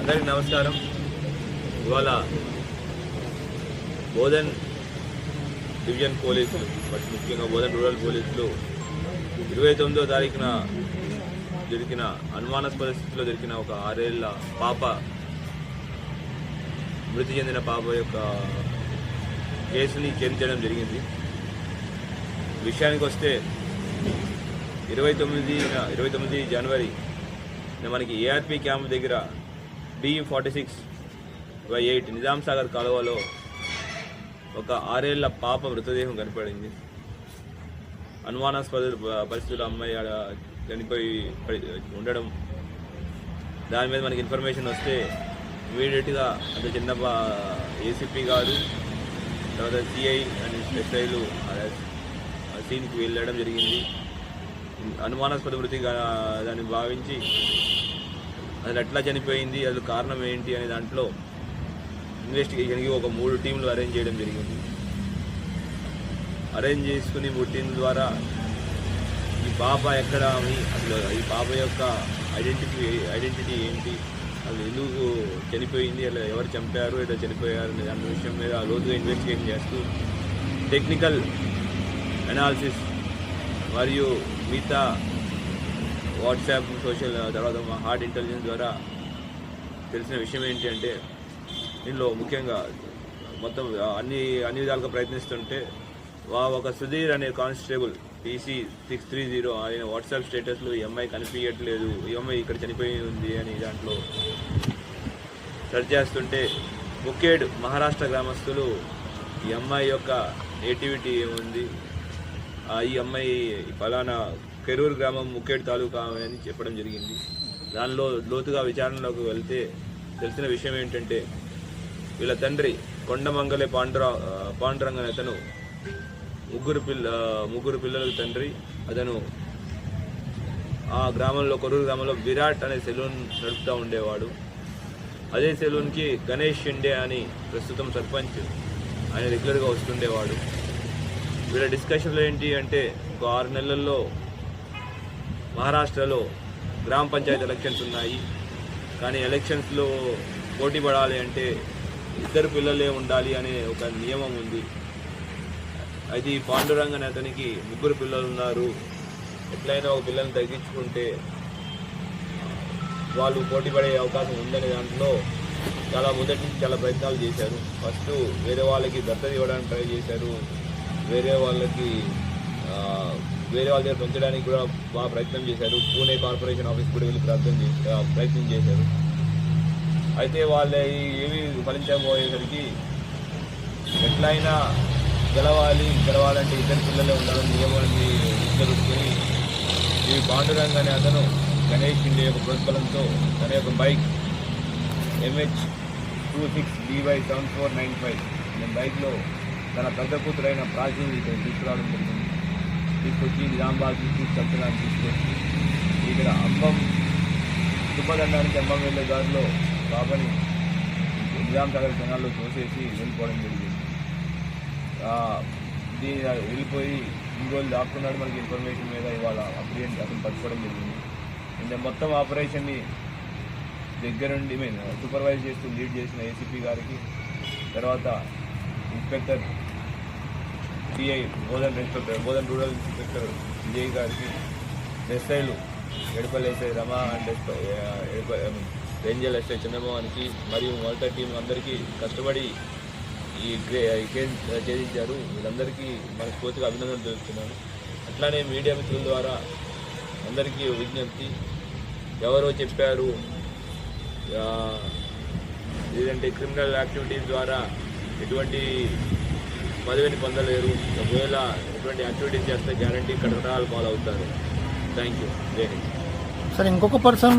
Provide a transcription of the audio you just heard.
అందరికి నమస్కారం. ఇవాళ బోధన్ డివిజన్ పోలీసులు బట్ ముఖ్యంగా బోధన్ రూరల్ పోలీసులు ఇరవై తొమ్మిదో తారీఖున దొరికిన అనుమానాస్పద స్థితిలో దొరికిన ఒక ఆరేళ్ళ పాప మృతి చెందిన పాప యొక్క కేసుని చేయడం జరిగింది. విషయానికి వస్తే ఇరవై తొమ్మిది ఇరవై తొమ్మిది జనవరి మనకి ఏఆర్పి క్యాంప్ దగ్గర D forty six by eight Nizam Sagar కాలువలో ఒక ఆరేళ్ళ పాప మృతదేహం కనపడింది. అనుమానాస్పద పరిస్థితుల్లో అమ్మాయి ఆడ చనిపోయి ఉండడం. దాని మీద మనకి ఇన్ఫర్మేషన్ వస్తే ఇమీడియట్గా అంత చిన్న ఏసీపీ గారు తర్వాత సిఐ అండ్ ఎస్ఐలు సీన్కి వెళ్ళడం జరిగింది. అనుమానాస్పద వృత్తిగా దాన్ని భావించి అది ఎట్లా చనిపోయింది అది కారణం ఏంటి అనే దాంట్లో ఇన్వెస్టిగేషన్కి ఒక మూడు టీంలు అరేంజ్ చేయడం జరిగింది. అరేంజ్ చేసుకుని మూడు టీంల ద్వారా ఈ పాప ఎక్కడ అని అసలు ఈ పాప యొక్క ఐడెంటిటీ ఐడెంటిటీ ఏంటి అసలు ఎందుకు చనిపోయింది అలా ఎవరు చంపారు లేదా చనిపోయారు అనే దాని విషయం మీద లోతుగా ఇన్వెస్టిగేషన్ చేస్తూ టెక్నికల్ అనాలిసిస్ మరియు మిగతా వాట్సాప్ సోషల్ తర్వాత మా హార్ట్ ఇంటెలిజెన్స్ ద్వారా తెలిసిన విషయం ఏంటి అంటే దీనిలో ముఖ్యంగా మొత్తం అన్ని అన్ని విధాలుగా ప్రయత్నిస్తుంటే వా ఒక సుధీర్ అనే constable PC six three zero ఆయన వాట్సాప్ స్టేటస్లో ఈ అమ్మాయి కనిపించట్లేదు ఈ అమ్మాయి ఇక్కడ చనిపోయి ఉంది అని దాంట్లో సెర్చ్ చేస్తుంటే ముఖ్యేడ్ మహారాష్ట్ర గ్రామస్తులు ఈ అమ్మాయి యొక్క నేటివిటీ ఏముంది? ఈ అమ్మాయి ఫలానా కెరూరు గ్రామం ముక్కేడు తాలూకా అని చెప్పడం జరిగింది. దానిలో లోతుగా విచారణలోకి వెళ్తే తెలిసిన విషయం ఏంటంటే వీళ్ళ తండ్రి కొండమంగళి పాండురా పాండురంగన్ అతను ముగ్గురు పిల్ల ముగ్గురు పిల్లల తండ్రి. అతను ఆ గ్రామంలో కొరూరు గ్రామంలో విరాట్ అనే సెలూన్ నడుపుతూ ఉండేవాడు. అదే సెలూన్కి గణేష్ షిండే అని ప్రస్తుతం సర్పంచ్ ఆయన రెగ్యులర్గా వస్తుండేవాడు. వీళ్ళ డిస్కషన్లో ఏంటి అంటే ఒక ఆరు నెలల్లో మహారాష్ట్రలో గ్రామ పంచాయతీ ఎలక్షన్స్ ఉన్నాయి. కానీ ఎలక్షన్స్లో పోటీ పడాలి అంటే ఇద్దరు పిల్లలే ఉండాలి అనే ఒక నియమం ఉంది. అయితే ఈ పాండురంగ అతనికి ముగ్గురు పిల్లలు ఉన్నారు. ఎట్లయినా ఒక పిల్లల్ని తగ్గించుకుంటే వాళ్ళు పోటీ పడే అవకాశం ఉందనే దాంట్లో చాలా మొదటి నుంచి చాలా ప్రయత్నాలు చేశారు. ఫస్ట్ వేరే వాళ్ళకి దత్తత ఇవ్వడానికి ట్రై చేశారు. వేరే వాళ్ళకి వేరే వాళ్ళ దగ్గర పెంచడానికి కూడా బాగా ప్రయత్నం చేశారు. పూణే కార్పొరేషన్ ఆఫీస్ కూడా వెళ్ళి ప్రయత్నం చేసి ప్రయత్నం చేశారు. అయితే వాళ్ళ ఏవి ఫలించకపోయేసరికి ఎట్లయినా గెలవాలి గెలవాలంటే ఇద్దరు పిల్లలే ఉండాలని నియమాన్ని జరుగుతుంది ఈ పాండురంగ అనే అతను గణేష్ ఇండియా యొక్క ప్రోత్బలంతో తన యొక్క bike MH two six DY seven four nine five అనే బైక్లో తన పెద్ద కూతురైన ప్రాచీని ఇక్కడ తీసుకురావడం జరిగింది. తీసుకొచ్చి నిజామాబాద్ తీసుకెళ్తున్నాను తీసుకొచ్చి ఇక్కడ అమ్మం తుప్పదండానికి అమ్మం వెళ్ళే దారిలో బాబాని నిజాం సాగర్ జనాల్లో తోసేసి వెళ్ళిపోవడం జరిగింది. దీని వెళ్ళిపోయి ఇంకోళ్ళు దాక్కున్నాడు మనకి ఇన్ఫర్మేషన్ మీద ఇవాళ అప్రియంట్ అతను పట్టుకోవడం జరిగింది. ఇంత మొత్తం ఆపరేషన్ని దగ్గరుండి మేము సూపర్వైజ్ చేస్తూ లీడ్ చేసిన ఏసీపీ గారికి తర్వాత inspector CI Bodhan inspector Bodhan rural inspector CI గారికి ఎస్ఐలు Edapalli SI Rama and SI Renjal SI చంద్రమోహన్కి మరియు మొదట టీం అందరికీ కష్టపడి ఈ కేసు ఛేదించారు. వీళ్ళందరికీ మనస్ఫూర్తిగా అభినందనలు తెలుపుతున్నాను. అట్లానే మీడియా మిత్రుల ద్వారా అందరికీ విజ్ఞప్తి. ఎవరో చెప్పారు ఆ, లేదంటే క్రిమినల్ యాక్టివిటీస్ ద్వారా ఎటువంటి పదవిని పొందలేరు. ఒకవేళ ఎటువంటి యాక్టివిటీస్ చేస్తే గ్యారంటీ కటకటాలు పాలవుతారు థ్యాంక్ యూ జై హింద్. సార్ ఇంకొక పర్సన్